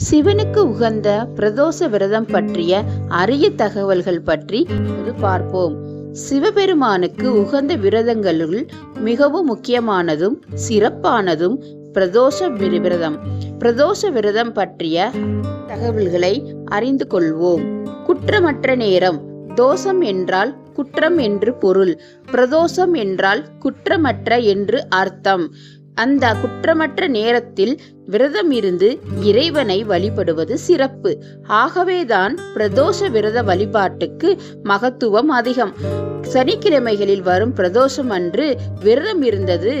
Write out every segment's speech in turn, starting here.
சிவனுக்கு உகந்த பிரதோஷ விரதம் பற்றிய அரிய தகவல்கள் பற்றி பார்ப்போம். சிவபெருமானுக்கு உகந்த விரதங்களுள் மிகவும் முக்கியமானதும் சிறப்பானதும் பிரதோஷ விரதம். பிரதோஷ விரதம் பற்றிய தகவல்களை அறிந்து கொள்வோம். குற்றமற்ற நேரம். தோஷம் என்றால் குற்றம் என்று பொருள். பிரதோஷம் என்றால் குற்றமற்ற என்று அர்த்தம். அந்த குற்றமற்ற நேரத்தில் விரதம் இருந்து இறைவனை வழிபடுவது சிறப்பு. ஆகவேதான் பிரதோஷ விரத வழிபாட்டுக்கு மகத்துவம் அதிகம். சனிக்கிழமைகளில் வரும் பிரதோஷம் அன்று விரதம் இருந்தது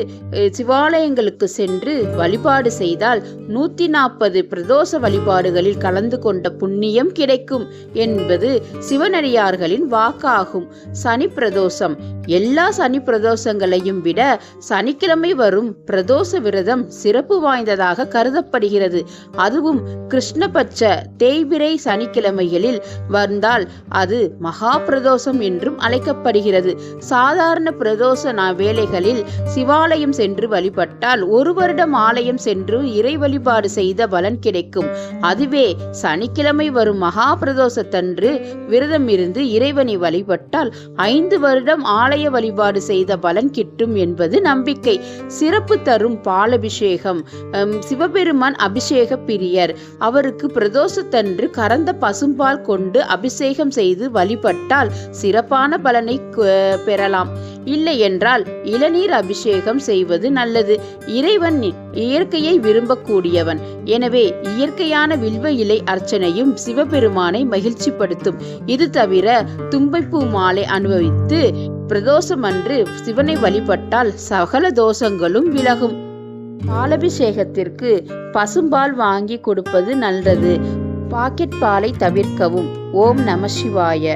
சிவாலயங்களுக்கு சென்று வழிபாடு செய்தால் நூத்தி நாற்பது பிரதோஷ வழிபாடுகளில் கலந்து கொண்ட புண்ணியம் கிடைக்கும் என்பது சிவனடியார்களின் வாக்காகும். சனி பிரதோஷம். எல்லா சனி பிரதோஷங்களையும் விட சனிக்கிழமை வரும் பிரதோஷ விரதம் சிறப்பு வாய்ந்ததாக கருதப்படுகிறது. அதுவும் கிருஷ்ணபட்ச தேய்பிரை சனிக்கிழமைகளில் வந்தால் அது மகா பிரதோஷம் என்றும் அழைக்கப்படுகிறது. சாதாரண பிரதோஷ நா- வேளைகளில் சிவாலயம் சென்று வழிபட்டால் ஒரு வருடம் ஆலயம் சென்று இறை வழிபாடு செய்த பலன் கிடைக்கும். அதுவே சனிக்கிழமை வரும் மகா பிரதோஷத்தன்று விரதம் இருந்து இறைவனை வழிபட்டால் ஐந்து வருடம் ஆலய வழிபாடு செய்த பலன் கிட்டும் என்பது நம்பிக்கை. சிறப்பு தரும் பாலபிஷேகம் சிவ சிவபெருமான் அபிஷேக பிரியர். அவருக்கு பிரதோஷத்தன்று கறந்த பசும்பால் கொண்டு அபிஷேகம் செய்து வழிபட்டால் சிறப்பான பலனை பெறலாம். இல்லை என்றால் இளநீர் அபிஷேகம் செய்வது நல்லது. இறைவன் இயற்கையை விரும்பக்கூடியவன். எனவே இயற்கையான வில்வ இலை அர்ச்சனையும் சிவபெருமானை மகிழ்ச்சிப்படுத்தும். இது தவிர தும்பைப்பூ மாலை அனுபவித்து பிரதோஷம் அன்று சிவனை வழிபட்டால் சகல தோஷங்களும் விலகும். பாலபிஷேகத்திற்கு பசும்பால் வாங்கி கொடுப்பது நல்லது. பாக்கெட் பாலை தவிர்க்கவும். ஓம் நம சிவாய.